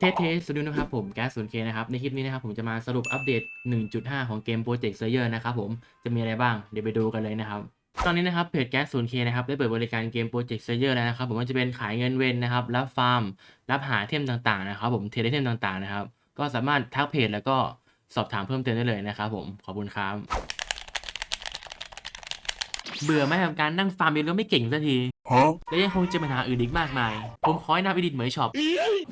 เทสเทสสวัสดีนะครับผมแก๊สศูนย์เคนะครับ ในคลิปนี้นะครับผมจะมาสรุปอัปเดต 1.5 ของเกม Project Slayer นะครับผมจะมีอะไรบ้าง เดี๋ยวไปดูกันเลยนะครับ ตอนนี้นะครับเพจแก๊สศูนย์เคนะครับได้เปิดบริการเกม Project Slayer แล้วนะครับ ผมก็จะเป็นขายเงินเวนนะครับ รับฟาร์ม รับหาเทมต่างๆนะครับผมเทรดไอเทมต่างๆนะครับ ก็สามารถทักเพจแล้วก็สอบถามเพิ่มเติมได้เลยนะครับผมขอบคุณครับเบื่อไหมกับการนั่งฟาร์มเองแล้วไม่เก่งสักที และยังคงเจะปัญหาอื่นอีกมากมาย ผมขอให้นำอีดิทเหมยช็อป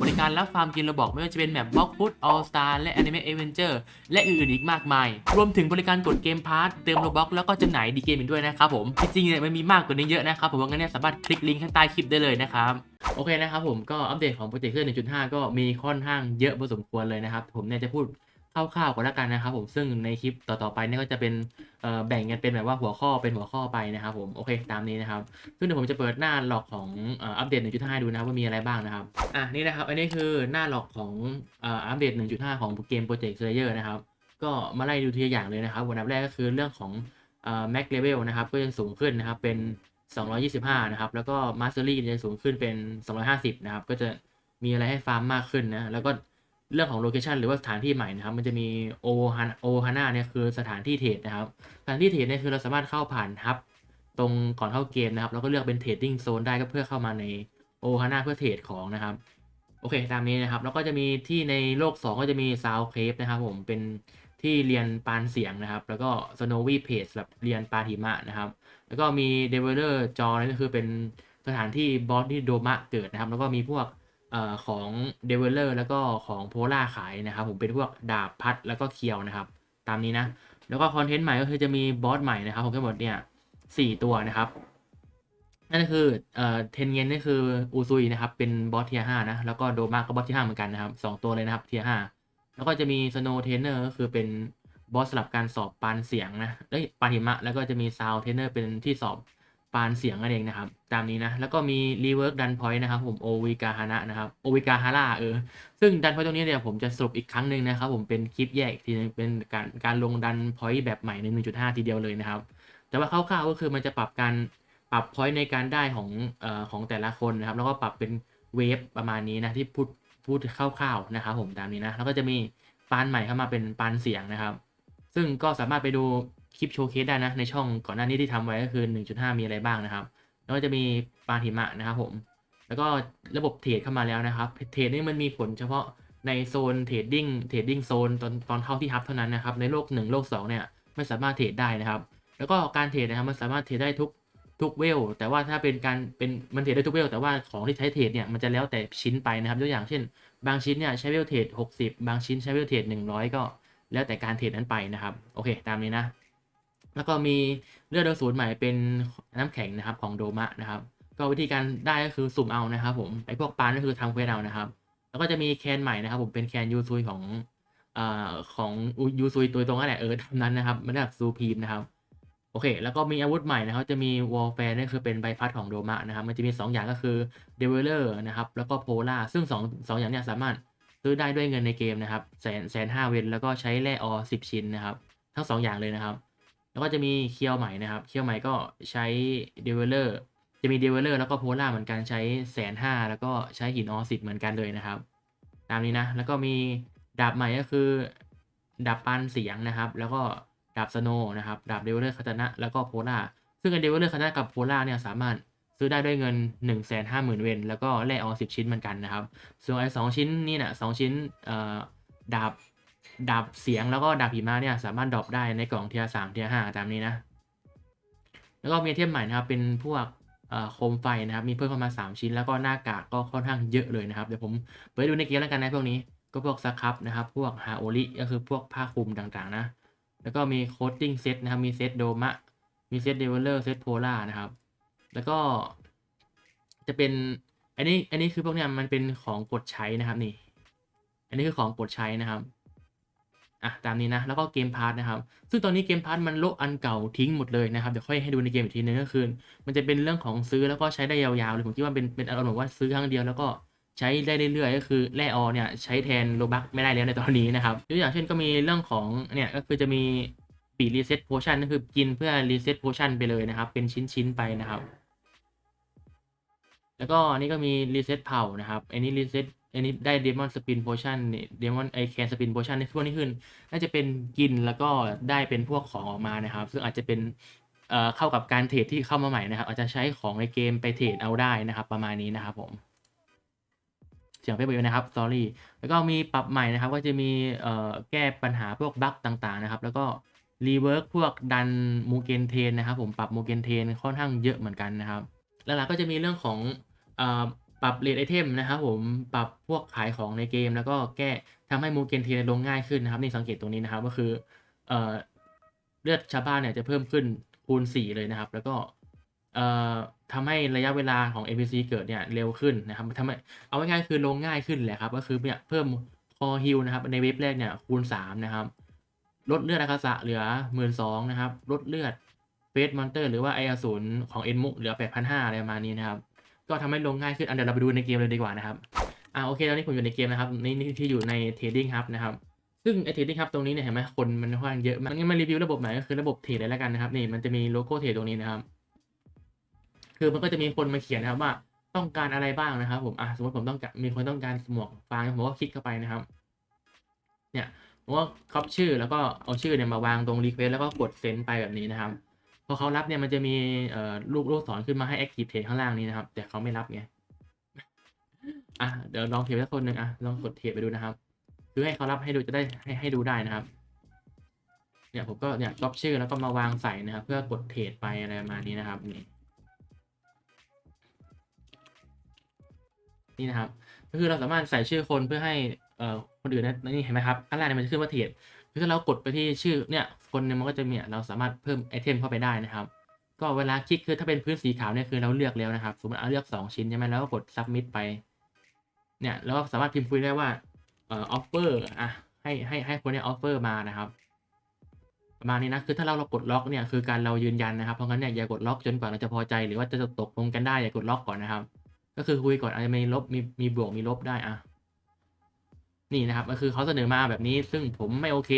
บริการรับฟาร์มกินระบอกไม่ว่าจะเป็นแบบบล็อกฟุตออลสตาร์และ Anime Adventure และอื่นๆอีกมากมาย รวมถึงบริการกดเกมพาร์ทเติมโลบ็อกแล้วก็จำหน่ายดีเกมอีกด้วยนะครับผม จริงๆเนี่ยมันมีมากกว่านี้เยอะนะครับผมว่างั้นเนี่ยสามารถคลิกลิงก์ข้างใต้คลิปได้เลยนะครับโอเคนะครับผมก็อัปเดตของโปรเจกต์เครื่อง1.5 ก็มีค่อนข้างเยอะพอสมควรเลยนะครับผมเนี่ยจะพูด ร่าวๆก่อนละกันนะครับ ผมซึ่งในคลิปต่อๆไปเนี่ยก็จะเป็นแบ่งกันเป็นแบบว่าหัวข้อเป็นหัวข้อไปนะครับ ผมโอเคตามนี้นะครับ ซึ่งเดี๋ยวผมจะเปิดหน้าหลอกของอัปเดต 1.5 ดูนะครับว่ามีอะไรบ้างนะครับอะนี่นะครับ อันนี้คือหน้าหลอกของอัปเดต 1.5 ของเกม Project Slayer นะครับ ก็มาไล่ดูทีละอย่างเลยนะครับวันดับแรกก็คือเรื่องของเอ่อ Max Level นะครับก็จะสูงขึ้นนะครับเป็น 225 นะครับ แล้วก็ Mastery จะสูงขึ้นเป็น 250 นะครับ ก็จะมีอะไรให้ฟาร์มมากขึ้นนะ แล้วก็ เรื่องของโลเคชันหรือว่าสถานที่ใหม่นะครับ มันจะมีโอฮาโอฮาน่าเนี่ยคือสถานที่เทรดนะครับ สถานที่เทรดเนี่ยคือเราสามารถเข้าผ่านฮับตรงก่อนเข้าเกมนะครับ แล้วก็เลือกเป็นเทรดดิ้งโซนได้ก็เพื่อเข้ามาในโอฮาน่าเพื่อเทรดของนะครับ โอเค ตามนี้นะครับ แล้วก็จะมีที่ในโลก 2 ก็จะมีซาวเคฟนะครับผม เป็นที่เรียนปานเสียงนะครับ แล้วก็สโนวี่เพจแบบเรียนปาหิมะนะครับ แล้วก็มีเดเวลเลอร์จอนั่นก็คือเป็นสถานที่บอสที่โดมะเกิดนะครับ แล้วก็มีพวก ของเดเวลเลอร์แล้วก็ของโพล่าขายนะครับ ผมเป็นพวกดาบพัดแล้วก็เคียวนะครับ ตามนี้นะ แล้วก็คอนเทนต์ใหม่ก็คือจะมีบอสใหม่นะครับผมทั้งหมดเนี่ยสี่ตัวนะครับนั่นคือเอ่อเทนเงนนี่คืออูซุยนะครับ เป็นบอสเทียห้านะ แล้วก็โดมาก็บอสเที่ห้าเหมือนกันนะครับสองตัวเลยนะครับเทียห้าแล้วก็จะมีสโนเทนเนอร์ก็คือเป็นบอสสำหรับการสอบปานเสียงนะเอ้ยปานหิมะ แล้วก็จะมีซาวเทนเนอร์เป็นที่สอบ ปานเสียงนั่นเองนะครับ ตามนี้นะ แล้วก็มีรีเวิร์กดันพอยต์นะครับผมโอวิกาฮานะนะครับโอวิกาฮาร่าเออ ซึ่งดันพอยต์ตรงนี้เนี่ยผมจะสรุปอีกครั้งหนึ่งนะครับผมเป็นคลิปแยกอีกทีนึงเป็นการการลงดันพอยต์แบบใหม่ใน 1.5 ทีเดียวเลยนะครับ แต่ว่าคร่าวๆก็คือมันจะปรับการปรับพอยต์ในการได้ของเอ่อของแต่ละคนนะครับ แล้วก็ปรับเป็นเวฟประมาณนี้นะที่พูดพูดคร่าวๆนะครับผมตามนี้นะแล้วก็จะมีปานใหม่เข้ามาเป็นปานเสียงนะครับ ซึ่งก็สามารถไปดู คลิปโชว์เคสได้นะในช่องก่อนหน้านี้ที่ทำไว้ก็คือ 1.5 มีอะไรบ้างนะครับ แล้วก็จะมีปาหิมะนะครับผม แล้วก็ระบบเทรดเข้ามาแล้วนะครับ เทรดนี่มันมีผลเฉพาะในโซนเทรดดิ้งเทรดดิ้งโซนตอนตอนเข้าที่ฮับเท่านั้นนะครับ ในโลก 1 โลก 2 เนี่ยไม่สามารถเทรดได้นะครับ แล้วก็การเทรดนะครับมันสามารถเทรดได้ทุกทุกเวล แต่ว่าถ้าเป็นการเป็นมันเทรดได้ทุกเวล แต่ว่าของที่ใช้เทรดเนี่ยมันจะแล้วแต่ชิ้นไปนะครับยกอย่างเช่น บางชิ้นเนี่ยใช้เวลเทรด60 บางชิ้นใช้เวลเทรด100 ก็ แล้วแต่การเทรดนั้นไปนะครับ โอเค ตามนี้นะ แล้วก็มีเลือดโดยศูนย์ใหม่เป็นน้ำแข็งนะครับของโดมะนะครับ ก็วิธีการได้ก็คือสุ่มเอานะครับ ผมไอพวกปานก็คือทำเควสเอานะครับ แล้วก็จะมีแคนใหม่นะครับ ผมเป็นแคนยูซุยของอ่าของยูซุยตัวตรงนั่นแหละเออทำนั้นนะครับม่ได้แบบซูพีมนะครับโอเค แล้วก็มีอาวุธใหม่นะครับ จะมีวอลแฟร์นี่คือเป็นใบพัดของโดมะนะครับ มันจะมี 2 อย่างก็คือเดเวลเลอร์นะครับแล้วก็โพล่าซึ่ง2 2อย่างเนี้ยสามารถซื้อได้ด้วยเงินในเกมนะครับแสนแสนห้าเวนแล้วก็ใช้แร่ออสิบชิ้นนะครับ ทั้ง 2 อย่างเลยนะครับ แล้วก็จะมีเคียวใหม่นะครับ เคียวใหม่ก็ใช้เดเวลเลอร์จะมีเดเวลเลอร์แล้วก็โพล่าเหมือนกันใช้แสนห้าแล้วก็ใช้หินออสิบเหมือนกันเลยนะครับ ตามนี้นะ แล้วก็มีดาบใหม่ก็คือดาบปานเสียงนะครับ แล้วก็ดาบสโนนะครับดาบเดเวลเลอร์คาตานะแล้วก็โพล่าซึ่งเดเวลเลอร์คาตานะกับโพล่าเนี่ยสามารถซื้อได้ด้วยเงิน 1 5 0 0 0 0 เวนแล้วก็แร่ออสิบชิ้นเหมือนกันนะครับ ส่วนไอ้สองชิ้นนี่นะสองชิ้นเอ่อดาบ ดาบเสียงแล้วก็ดาบหิมะเนี่ยสามารถดรอปได้ในกล่องเทียสามเทียห้าตามนี้นะ แล้วก็มีไอเทมใหม่นะครับ เป็นพวกโคมไฟนะครับ มีเพิ่มเข้ามา 3 ชิ้น แล้วก็หน้ากากก็ค่อนข้างเยอะเลยนะครับ เดี๋ยวผมเปิดดูในเกมแล้วกันนะพวกนี้ ก็พวกสครับนะครับ พวกฮาโอริก็คือพวกผ้าคลุมต่างๆนะ แล้วก็มีโคตติ้งเซตนะครับ มีเซตโดมะ มีเซตเดเวลเลอร์ เซตโพล่านะครับ แล้วก็จะเป็น อันนี้ อันนี้คือพวกเนี้ยมันเป็นของกดใช้นะครับนี่ อันนี้คือของกดใช้นะครับ อะตามนี้นะ แล้วก็เกมพาร์ทนะครับ ซึ่งตอนนี้เกมพาร์ทมันโละอันเก่าทิ้งหมดเลยนะครับ เดี๋ยวค่อยให้ดูในเกมอีกทีนึงก็คือ มันจะเป็นเรื่องของซื้อแล้วก็ใช้ได้ยาวๆเลยผมคิดว่าเป็นเป็นอารมณ์ว่าซื้อครั้งเดียวแล้วก็ใช้ได้เรื่อยๆ ก็คือแร่ออเนี่ยใช้แทนโลบักไม่ได้แล้วในตอนนี้นะครับยกอย่างเช่นก็มีเรื่องของเนี่ยก็คือจะมีปีรีเซ็ตโพชั่นก็คือกินเพื่อรีเซ็ตโพชั่นไปเลยนะครับ เป็นชิ้นๆไปนะครับ แล้วก็อันนี้ก็มีรีเซ็ตเผ่านะครับอันนี้รีเซ็ต อันนี้ได้เดมอนสปินโพชั่นนี่เดมอนไอแคนสปินโพชั่นนี่พวกนี้ขึ้น น่าจะเป็นกินแล้วก็ได้เป็นพวกของออกมานะครับ ซึ่งอาจจะเป็นเอ่อเข้ากับการเทรดที่เข้ามาใหม่นะครับ อาจจะใช้ของในเกมไปเทรดเอาได้นะครับ ประมาณนี้นะครับผมเสียงไปเบยนะครับ sorry แล้วก็มีปรับใหม่นะครับ ก็จะมีเอ่อแก้ปัญหาพวกบั๊กต่างๆนะครับ แล้วก็รีเวิร์กพวกดันมูเกนเทนนะครับ ผมปรับมูเกนเทนค่อนข้างเยอะเหมือนกันนะครับหลักๆก็จะมีเรื่องของเอ่อ ปรับเลทไอเทมนะครับผมปรับพวกขายของในเกม แล้วก็แก้ทำให้มูเกนเทนลงง่ายขึ้นนะครับนี่สังเกตตรงนี้นะครับก็คือเอ่อเลือดชาวบ้านเนี่ยจะเพิ่มขึ้นคูณ 4 เลยนะครับ แล้วก็เอ่อทำให้ระยะเวลาของ NPC เกิดเนี่ยเร็วขึ้นนะครับทำให้เอาง่ายๆคือลงง่ายขึ้นแหละครับก็คือเนี่ยเพิ่มคอฮิลนะครับในเว็บแรกเนี่ยคูณ 3 นะครับลดเลือดอาคาสะเหลือ 1 2ื่นนะครับลดเลือดเฟสมอนเตอร์หรือว่าไออสูรของเอ็นมุเหลือ 8,500อะไรประมาณนี้นะครับ ก็ทำให้ลงง่ายขึ้นอันเดี๋ยวเราไปดูในเกมเลยดีกว่านะครับอ่าโอเคตอนนี้ผมอยู่ในเกมนะครับนี่นี่ที่อยู่ใน Trading Hub นะครับซึ่งไอ Trading Hub ตรงนี้เนี่ยเห็นไหมคนมันค่อนข้างเยอะมันงั้นมารีวิวระบบไหนก็คือระบบเทรดเลยแล้วกันนะครับนี่มันจะมีโลโก้เทรดตรงนี้นะครับ คือมันก็จะมีคนมาเขียนนะครับว่าต้องการอะไรบ้างนะครับ ผมอะสมมติผมต้องการมีคนต้องการหมวกฟางผมก็คลิกเข้าไปนะครับ เนี่ยผมก็คับชื่อแล้วก็เอาชื่อเนี่ยมาวางตรงรีเควสแล้วก็กดเซ็นไปแบบนี้นะครับ พอเขารับเนี่ยมันจะมีเอ่อลูกลูกศรขึ้นมาให้ Active Trade ข้างล่างนี้นะครับ แต่เขาไม่รับไงอะเดี๋ยวลองเทรดสักคนหนึ่งอะลองกดเทรดไปดูนะครับ คือให้เขารับให้ดูจะได้ให้ให้ดูได้นะครับ เนี่ยผมก็เนี่ยก๊อปชื่อแล้วก็มาวางใส่นะครับ เพื่อกดเทรดไปอะไรประมาณนี้นะครับนี่นี่นะครับก็คือเราสามารถใส่ชื่อคนเพื่อให้เอ่อคนอื่นนะนี่เห็นไหมครับข้างล่างเนี่ยมันจะขึ้นว่าเทรด คือถ้าเรากดไปที่ชื่อเนี่ยคนเนี่ยมันก็จะมีเราสามารถเพิ่มไอเทมเข้าไปได้นะครับ ก็เวลาคลิกคือถ้าเป็นพื้นสีขาวเนี่ยคือเราเลือกแล้วนะครับ สมมติเอาเลือก 2 ชิ้นใช่ไหมแล้วก็กด submit ไป เนี่ยแล้วก็สามารถพิมพ์คุยได้ว่าเอ่อ offer อะให้ให้ให้คนเนี้ offer มานะครับประมาณนี้นะคือถ้าเราเรากดล็อกเนี่ยคือการเรายืนยันนะครับเพราะงั้นเนี่ยอย่ากดล็อกจนกว่าเราจะพอใจ หรือว่าจะตกลงกันได้อย่ากดล็อกก่อนนะครับ ก็คือคุยก่อนอาจจะมีลบมีมีบวกมีลบได้อะ นี่นะครับก็คือเขาเสนอมาแบบนี้ซึ่งผมไม่โอเค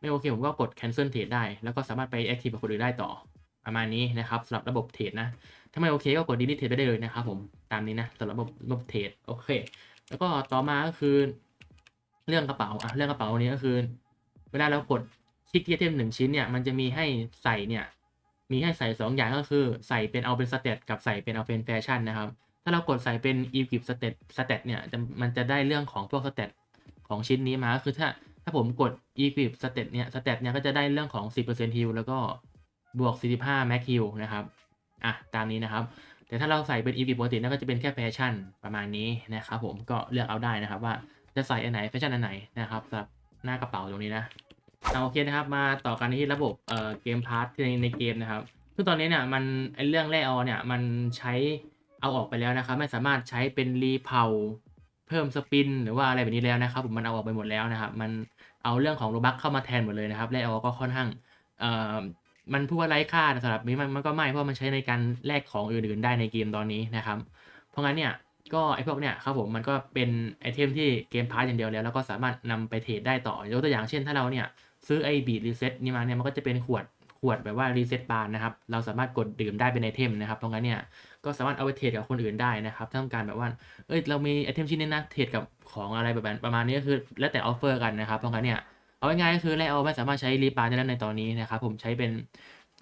ไม่โอเค ผมก็กด cancel trade ได้ แล้วก็สามารถไป active กับคนอื่นได้ต่อประมาณนี้นะครับสำหรับระบบเทรดนะถ้าไม่โอเคก็กด delete trade ไปได้เลยนะครับผมตามนี้นะสำหรับระบบระบบเทรดโอเค แล้วก็ต่อมาก็คือ เรื่องกระเป๋าอะเรื่องกระเป๋านี้ก็คือ เวลาเรากดคลิกที่ไอเทมหนึ่งชิ้นเนี่ยมันจะมีให้ใส่เนี่ยมีให้ใส่สองอย่างก็คือใส่เป็นเอาเป็นสเตตกับใส่เป็นเอาเป็นแฟชั่นนะครับ ถ้าเรากดใส่เป็นอีกิบสเตตสเตตเนี่ยมันจะได้เรื่องของพวกสเตต ของชิ้นนี้มาก็คือถ้าถ้าผมกด e q u i p สเตตเนี่ยสเตตเนี่ยก็จะได้เรื่องของ 10% heal แล้วก็บวก 45 max heal นะครับ อะ ตามนี้นะครับ แต่ถ้าเราใส่เป็น e q u i p ปกตินั่นก็จะเป็นแค่แฟชั่นประมาณนี้นะครับผมก็เลือกเอาได้นะครับว่าจะใส่อันไหนแฟชั่นอันไหนนะครับสำหรับหน้ากระเป๋าตรงนี้นะเอาโอเคนะครับมาต่อกันที่ระบบเอ่อเกมพาร์ทในในเกมนะครับซึ่งตอนนี้เนี่ยมันไอเรื่องแร่ออเนี่ยมันใช้เอาออกไปแล้วนะครับ ไม่สามารถใช้เป็นรีเพา เพิ่มสปินหรือว่าอะไรแบบนี้แล้วนะครับผมมันเอาออกไปหมดแล้วนะครับ มันเอาเรื่องของโรบักเข้ามาแทนหมดเลยนะครับแร่ออก็ค่อนข้างเอ่อมันพูดว่าไร้ค่านะสำหรับนี้มันมันก็ไม่เพราะมันใช้ในการแลกของอื่นๆได้ในเกมตอนนี้นะครับ เพราะงั้นเนี่ยก็ไอพวกเนี่ยครับผมมันก็เป็นไอเทมที่เกมพาร์ทอย่างเดียวแล้ว แล้วก็สามารถนำไปเทรดได้ต่อยกตัวอย่างเช่นถ้าเราเนี่ยซื้อไอบีดรีเซ็ตนี่มาเนี่ยมันก็จะเป็นขวดขวดแบบว่ารีเซ็ตบาร์นะครับ เราสามารถกดดื่มได้เป็นไอเทมนะครับ เพราะงั้นเนี่ย ก็สามารถเอาไปเทรดกับคนอื่นได้นะครับถ้าต้องการแบบว่า เอ้ยเรามีไอเทมชิ้นนี้นะเทรดกับของอะไรแบบประมาณนี้ก็คือแล้วแต่ออฟเฟอร์กันนะครับเพราะงั้นเนี่ยเอาง่ายก็คือแร่เอาไม่สามารถใช้รีปาร์ได้แล้วในตอนนี้นะครับผมใช้เป็น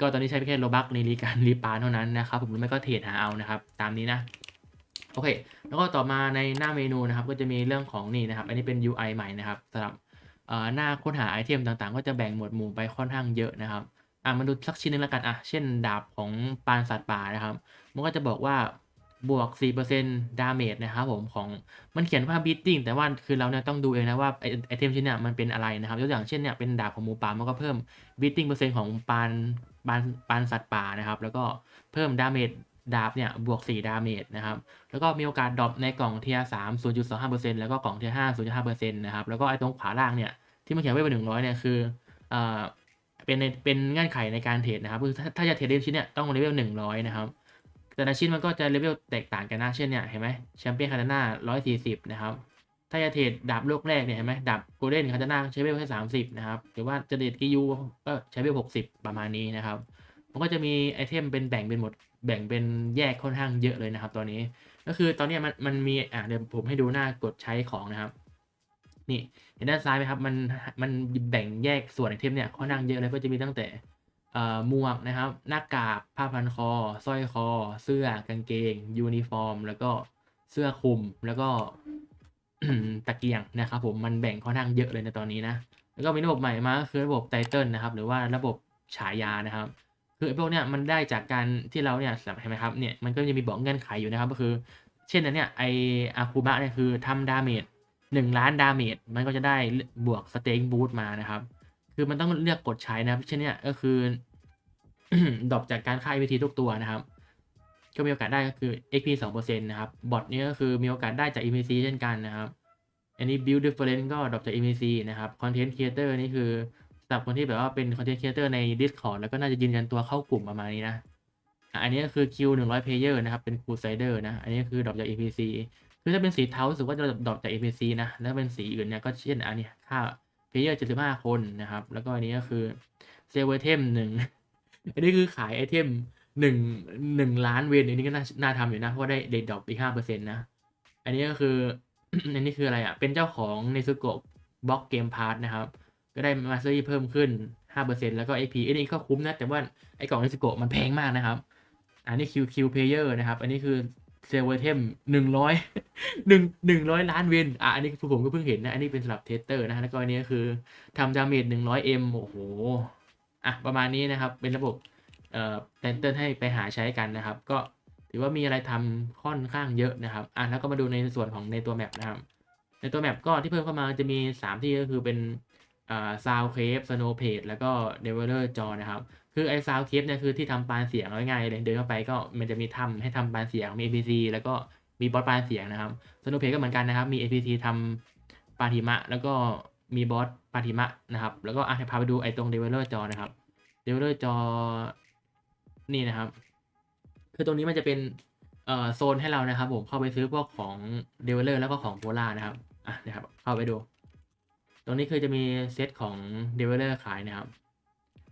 ก็ตอนนี้ใช้แค่โลบักในรีการรีปาร์เท่านั้นนะครับผมไม่ก็เทรดหาเอานะครับตามนี้นะโอเค แล้วก็ต่อมาในหน้าเมนูนะครับก็จะมีเรื่องของนี่นะครับ อันนี้เป็น UI ใหม่นะครับสำหรับหน้าค้นหาไอเทมต่างๆ ก็จะแบ่งหมวดหมู่ไปค่อนข้างเยอะนะครับ อะมาดูสักชิ้นหนึงแล้วกันอะเช่นดาบของปานสัตว์ป่านะครับ มันก็จะบอกว่าบวก4%ดาเมจนะครับผมของมันเขียนว่า beating แต่ว่าคือเราเนี่ยต้องดูเองนะว่าไอไอเทมชิ้นเนี่ยมันเป็นอะไรนะครับยกตัวอย่างเช่นเนี่ยเป็นดาบของหมูป่ามันก็เพิ่ม beating เปอร์เซ็นต์ของปานปานปานสัตว์ป่านะครับ แล้วก็เพิ่มดาเมจดาบเนี่ยบวก 4 ดาเมจนะครับ แล้วก็มีโอกาสดรอปในกล่องเทียสามศูนย์จุดสองห้าเปอร์เซ็นต์แล้วก็กล่องเทียห้าศูนย์จุดห้าเปอร์เซ็นต์นะครับ แล้วก็ไอ้ตรงขวาล่างเนี่ยที่มันเขียนไว้เป็นหนึ่งร้อยเนี่ยคืออ่อ เป็นในเป็นเงื่อนไขในการเทรดนะครับคือถ้าถ้าจะเทรดเล่ชิ้นเนี่ยต้องเลเวลหนึ่งร้อยนะครับแต่ละชิ้นมันก็จะเลเวลแตกต่างกันนะเช่นเนี่ยเห็นไหมแชมเปี้ยนคาตาน่าร้อยสี่สิบนะครับถ้าจะเทรดดาบโลกแรกเนี่ยเห็นไหมดาบโกลเด้นคาตาน่าใช้เลเวลแค่สามสิบนะครับหรือว่าจะเดทกิยูก็ใช้เลเวลหกสิบประมาณนี้นะครับมันก็จะมีไอเทมเป็นแบ่งเป็นหมดแบ่งเป็นแยกค่อนข้างเยอะเลยนะครับตอนนี้ ก็คือตอนนี้มันมันมีอะเดี๋ยวผมให้ดูหน้ากดใช้ของนะครับ นี่เห็นด้านซ้ายไหมครับ มันมันแบ่งแยกส่วนไอเทมเนี่ยค่อนข้างเยอะเลยก็จะมีตั้งแต่เอ่อหมวกนะครับ หน้ากากผ้าพันคอสร้อยคอ เสื้อกางเกง ยูนิฟอร์ม แล้วก็เสื้อคลุมแล้วก็ตะเกียงนะครับผมมันแบ่งค่อนข้างเยอะเลยในตอนนี้นะแล้วก็มีระบบใหม่มาก็คือระบบไตเติลนะครับ หรือว่าระบบฉายานะครับ คือไอ้พวกเนี้ยมันได้จากการที่เราเนี่ยเห็นไหมครับเนี่ยมันก็จะมีบอกเงื่อนไขอยู่นะครับ ก็คือ เช่นอันเนี้ยไออาคูบะเนี่ยคือทำดาเมจ หนึ่งล้านดาเมจมันก็จะได้บวกสเต็งบูทมานะครับ คือมันต้องเลือกกดใช้นะครับเช่นเนี้ยก็คือดรอปจากการค่ายวิธีทุกตัวนะครับ ก็มีโอกาสได้ก็คือ XP 2%นะครับ บอทนี้ก็คือมีโอกาสได้จาก EPC เช่นกันนะครับ อันนี้ build difference ก็ดรอปจาก EPC นะครับ content creator นี่คือสำหรับคนที่แบบว่าเป็น content creator ใน Discord แล้วก็น่าจะยืนยันตัวเข้ากลุ่มประมาณนี้นะอะอันนี้ก็คือ Q 100 player นะครับ เป็น crusader นะ อันนี้คือดรอปจาก EPC คือถ้าเป็นสีเทารู้สึกว่าจะดรอปจาก EPC นะ แล้วเป็นสีอื่นเนี่ยก็เช่นอันนี้ค่า player 75คนนะครับ แล้วก็อันนี้ก็คือ save item หนึ่งอันนี้คือขายไอเทมหนึ่งหนึ่งล้านเวนอันนี้ก็น่าน่าทำอยู่นะ เพราะได้เดดดอกอีกห้าเปอร์เซ็นต์นะ อันนี้ก็คืออันนี้คืออะไรอะ เป็นเจ้าของในซุโกะบล็อกเกมพาร์ทนะครับ ก็ได้มาสเตอรี่เพิ่มขึ้น 5%แล้วก็ AP อันนี้ก็คุ้มนะ แต่ว่าไอ้กล่องในซุโกะมันแพงมากนะครับ อันนี้ QQ Player นะครับ อันนี้คือ เซเวอร์เทมหนึ่งร้อยหนึ่งหนึ่งร้อยล้านเวนอะอันนี้คือผมก็เพิ่งเห็นนะ อันนี้เป็นสำหรับเทสเตอร์นะฮะแล้วก็อันนี้คือทำดาเมจหนึ่งร้อยเอ็มโอ้โหอะประมาณนี้นะครับ เป็นระบบเอ่อแพนเทิลให้ไปหาใช้กันนะครับ ก็ถือว่ามีอะไรทำค่อนข้างเยอะนะครับอะแล้วก็มาดูในส่วนของในตัวแมปนะครับ ในตัวแมปก็ที่เพิ่มเข้ามาจะมี 3 ที่ก็คือเป็น อ่าซาวเคฟสโนเพจแล้วก็เดเวลเลอร์จอนะครับ คือไอ้ซาวเคฟเนี่ยคือที่ทำปานเสียงง่ายๆเลยเดินเข้าไปก็มันจะมีทำให้ทำปานเสียงมี APC แล้วก็มีบอสปานเสียงนะครับสโนเพจก็เหมือนกันนะครับ มี APC ทำปานหิมะ แล้วก็มีบอสปานหิมะนะครับ แล้วก็อะพาไปดูไอ้ตรงเดเวลเลอร์จอนะครับเดเวลเลอร์จอนี่นะครับ คือตรงนี้มันจะเป็นเอ่อโซนให้เรานะครับผมเข้าไปซื้อพวกของเดเวลเลอร์แล้วก็ของโพล่านะครับอะนะครับเข้าไปดู ตรงนี้คือจะมีเซตของเดเวลเลอร์ขายนะครับ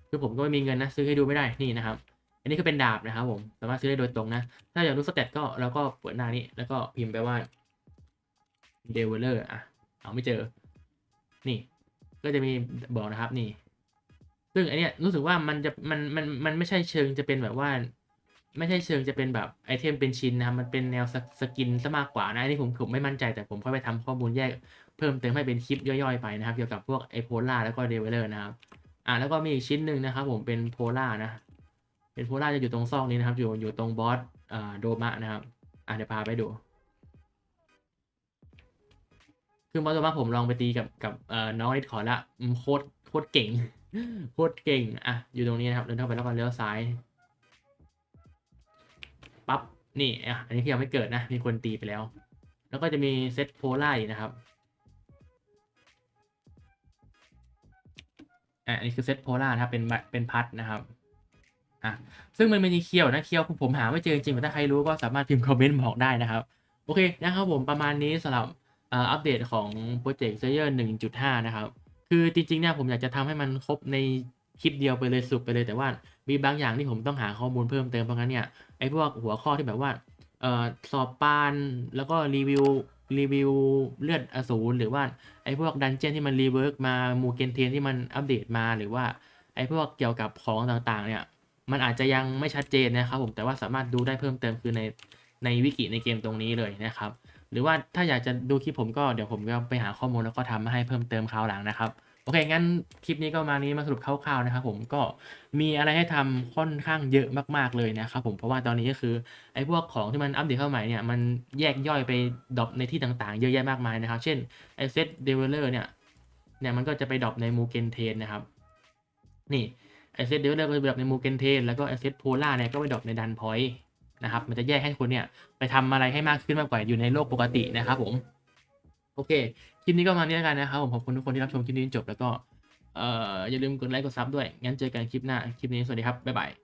คือผมก็ไม่มีเงินนะซื้อให้ดูไม่ได้นี่นะครับ อันนี้คือเป็นดาบนะครับผม สามารถซื้อได้โดยตรงนะ ถ้าอยากรู้สเตตก็เราก็เปิดหน้านี้แล้วก็พิมพ์ไปว่าเดเวลเลอร์อะ เอาไม่เจอ นี่ ก็จะมีบอกนะครับนี่ ซึ่งอันเนี้ยรู้สึกว่ามันจะมันมันมันไม่ใช่เชิงจะเป็นแบบว่าไม่ใช่เชิงจะเป็นแบบไอเทมเป็นชิ้นนะครับ มันเป็นแนวสสกินซะมากกว่านะ อันนี้ผมผมไม่มั่นใจแต่ผมค่อยไปทำข้อมูลแยก เพิ่มเติมให้เป็นคลิปย่อยๆไปนะครับ เกี่ยวกับพวกไอโพล่าแล้วก็เดเวลเลอร์นะครับอ่าแล้วก็มีอีกชิ้นหนึ่งนะครับผมเป็นโพล่านะ เป็นโพล่าจะอยู่ตรงซอกนี้นะครับ อยู่อยู่ตรงบอสอ่าโดมะนะครับ อ่าเดี๋ยวพาไปดู คือบอสโดมะผมลองไปตีกับกับเอ่อน้องนิดขอละโคตรโคตรเก่ง โคตรเก่งอะอยู่ตรงนี้นะครับเดินเข้าไปแล้วก็เลี้ยวซ้ายปั๊บนี่อะอันนี้คือยังไม่เกิดนะ มีคนตีไปแล้ว แล้วก็จะมีเซตโพล่าอีกนะครับ อะอันนี้คือเซตโพล่านะครับเป็นเป็นพัดนะครับอะซึ่งมันมีเคียวนะเคียวผมหาไม่เจอจริงแต่ถ้าใครรู้ก็สามารถพิมพ์คอมเมนต์บอกได้นะครับ โอเคนะครับผมประมาณนี้สำหรับอัปเดตของโปรเจกต์เซเยอร์1.5นะครับ คือจริงๆเนี่ยผมอยากจะทำให้มันครบในคลิปเดียวไปเลยสุดไปเลยแต่ว่ามีบางอย่างที่ผมต้องหาข้อมูลเพิ่มเติมเพราะงั้นเนี่ยไอ้พวกหัวข้อที่แบบว่าเอ่อสอบปานแล้วก็รีวิว รีวิวเลือดอสูรหรือว่าไอ้พวกดันเจียนที่มันรีเวิร์กมามูเกนเทนที่มันอัปเดตมาหรือว่าไอ้พวกเกี่ยวกับของต่างๆ เนี่ย มันอาจจะยังไม่ชัดเจนนะครับผมแต่ว่าสามารถดูได้เพิ่มเติมคือในในวิกิในเกมตรงนี้เลยนะครับ หรือว่าถ้าอยากจะดูคลิปผมก็เดี๋ยวผมก็ไปหาข้อมูลแล้วก็ทำมาให้เพิ่มเติมคราวหลังนะครับ โอเค งั้นคลิปนี้ก็มานี้มาสรุปคร่าวๆนะครับผมก็มีอะไรให้ทำค่อนข้างเยอะมากๆเลยนะครับผมเพราะว่าตอนนี้ก็คือไอ้พวกของที่มันอัปเดตเข้าใหม่เนี่ยมันแยกย่อยไปดรอปในที่ต่างๆ เยอะแยะมากมายนะครับ เช่นไอ้เซตเดเวลเลอร์เนี่ยเนี่ยมันก็จะไปดรอปในมูเกนเทนนะครับ นี่ไอเซตเดเวลเลอร์ก็จะไปดรอปในมูเกนเทนแล้วก็ไอเซตโพล่าเนี่ยก็ไปดรอปในดันพอยต์นะครับมันจะแยกให้คุณเนี่ยไปทำอะไรให้มากขึ้นมากกว่าอยู่ในโลกปกตินะครับผมโอเค คลิปนี้ก็มาเนี้แล้วกันนะครับผมขอบคุณทุกคนที่รับชมคลิปนี้จนจบแล้วก็เอ่ออย่าลืมกดไลค์กดซับด้วยงั้นเจอกันคลิปหน้าคลิปนี้สวัสดีครับบ๊ายบาย